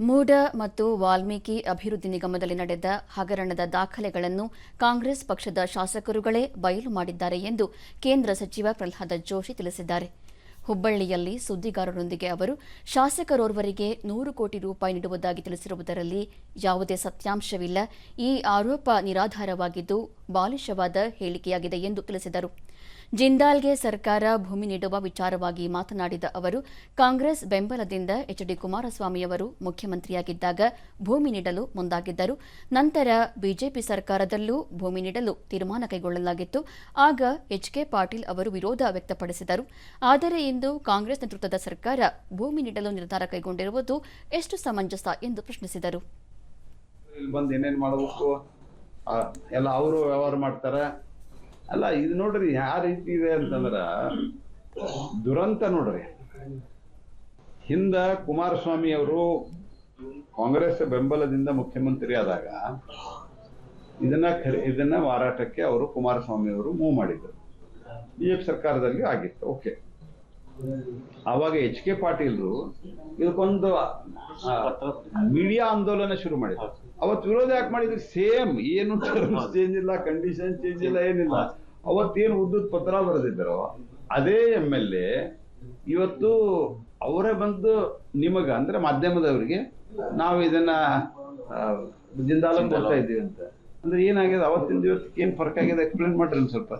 ಮೂಡ ಮತ್ತು ವಾಲ್ಮೀಕಿ ಅಭಿವೃದ್ಧಿ ನಿಗಮದಲ್ಲಿ ನಡೆದ ಹಗರಣದ ದಾಖಲೆಗಳನ್ನು ಕಾಂಗ್ರೆಸ್ ಪಕ್ಷದ ಶಾಸಕರುಗಳೇ ಬಯಲು ಮಾಡಿದ್ದಾರೆ ಎಂದು ಕೇಂದ್ರ ಸಚಿವ ಪ್ರಹ್ಲಾದ ಜೋಶಿ ತಿಳಿಸಿದ್ದಾರೆ. ಹುಬ್ಬಳ್ಳಿಯಲ್ಲಿ ಸುದ್ದಿಗಾರರೊಂದಿಗೆ ಅವರು, ಶಾಸಕರೋರ್ವರಿಗೆ ನೂರು ಕೋಟಿ ರೂಪಾಯಿ ನೀಡುವುದಾಗಿ ತಿಳಿಸಿರುವುದರಲ್ಲಿ ಯಾವುದೇ ಸತ್ಯಾಂಶವಿಲ್ಲ. ಈ ಆರೋಪ ನಿರಾಧಾರವಾಗಿದ್ದು ಬಾಲಿಶವಾದ ಹೇಳಿಕೆಯಾಗಿದೆ ಎಂದು ತಿಳಿಸಿದರು. ಜಿಂದಾಲ್ಗೆ ಸರ್ಕಾರ ಭೂಮಿ ನೀಡುವ ವಿಚಾರವಾಗಿ ಮಾತನಾಡಿದ ಅವರು, ಕಾಂಗ್ರೆಸ್ ಬೆಂಬಲದಿಂದ ಎಚ್ ಡಿ ಕುಮಾರಸ್ವಾಮಿಯವರು ಮುಖ್ಯಮಂತ್ರಿಯಾಗಿದ್ದಾಗ ಭೂಮಿ ನೀಡಲು ಮುಂದಾಗಿದ್ದರು. ನಂತರ ಬಿಜೆಪಿ ಸರ್ಕಾರದಲ್ಲೂ ಭೂಮಿ ನೀಡಲು ತೀರ್ಮಾನ ಕೈಗೊಳ್ಳಲಾಗಿತ್ತು. ಆಗ ಎಚ್ ಕೆ ಪಾಟೀಲ್ ಅವರು ವಿರೋಧ ವ್ಯಕ್ತಪಡಿಸಿದರು. ಆದರೆ ಇಂದು ಕಾಂಗ್ರೆಸ್ ನೇತೃತ್ವದ ಸರ್ಕಾರ ಭೂಮಿ ನೀಡಲು ನಿರ್ಧಾರ ಕೈಗೊಂಡಿರುವುದು ಎಷ್ಟು ಸಮಂಜಸ ಎಂದು ಪ್ರಶ್ನಿಸಿದರು. ಎಲ್ಲ ಅವರು ವ್ಯವಹಾರ ಮಾಡ್ತಾರೆ. ಅಲ್ಲ, ಇದು ನೋಡ್ರಿ ಯಾವ ರೀತಿ ಇದೆ ಅಂತಂದ್ರ ದುರಂತ ನೋಡ್ರಿ. ಹಿಂದ ಕುಮಾರಸ್ವಾಮಿ ಅವರು ಕಾಂಗ್ರೆಸ್ ಬೆಂಬಲದಿಂದ ಮುಖ್ಯಮಂತ್ರಿ ಆದಾಗ ಇದನ್ನ ಇದನ್ನ ಮಾರಾಟಕ್ಕೆ ಅವರು ಕುಮಾರಸ್ವಾಮಿ ಅವರು ಮೂವ್ ಮಾಡಿದ್ರು. ಬಿಜೆಪಿ ಸರ್ಕಾರದಲ್ಲಿ ಆಗಿತ್ತು ಓಕೆ ಆವಾಗ ಎಚ್ ಕೆ ಪಾಟೀಲ್ರು ಇದಕ್ಕೊಂದು ಮೀಡಿಯಾ ಆಂದೋಲನ ಶುರು ಮಾಡಿದ್ರು. ಅವತ್ತು ವಿರೋಧ ಯಾಕೆ ಮಾಡಿದ್ರು? ಸೇಮ್ ಏನು ಟರ್ಮ್ಸ್ ಚೇಂಜ್ ಇಲ್ಲ ಕಂಡೀಷನ್ ಚೇಂಜ್ ಇಲ್ಲ ಏನಿಲ್ಲ. ಅವತ್ತೇನು ಉದ್ದದ ಪತ್ರ ಬರೆದಿದ್ರು ಅದೇ ಎಂ ಎಲ್ ಎ ಇವತ್ತು ಅವರೇ ಬಂದು ನಿಮಗ ಅಂದ್ರೆ ಮಾಧ್ಯಮದವರಿಗೆ ನಾವು ಇದನ್ನ ಜಿಂದಾಲ ಕೊಡ್ತಾ ಇದ್ದೀವಿ ಅಂತ. ಅಂದ್ರೆ ಏನಾಗಿದೆ? ಅವತ್ತಿಂದ ಇವತ್ತಿಗೆ ಏನ್ ಫರ್ಕ್ ಆಗಿದೆ? ಎಕ್ಸ್ಪ್ಲೇನ್ ಮಾಡ್ರಿ ಸ್ವಲ್ಪ.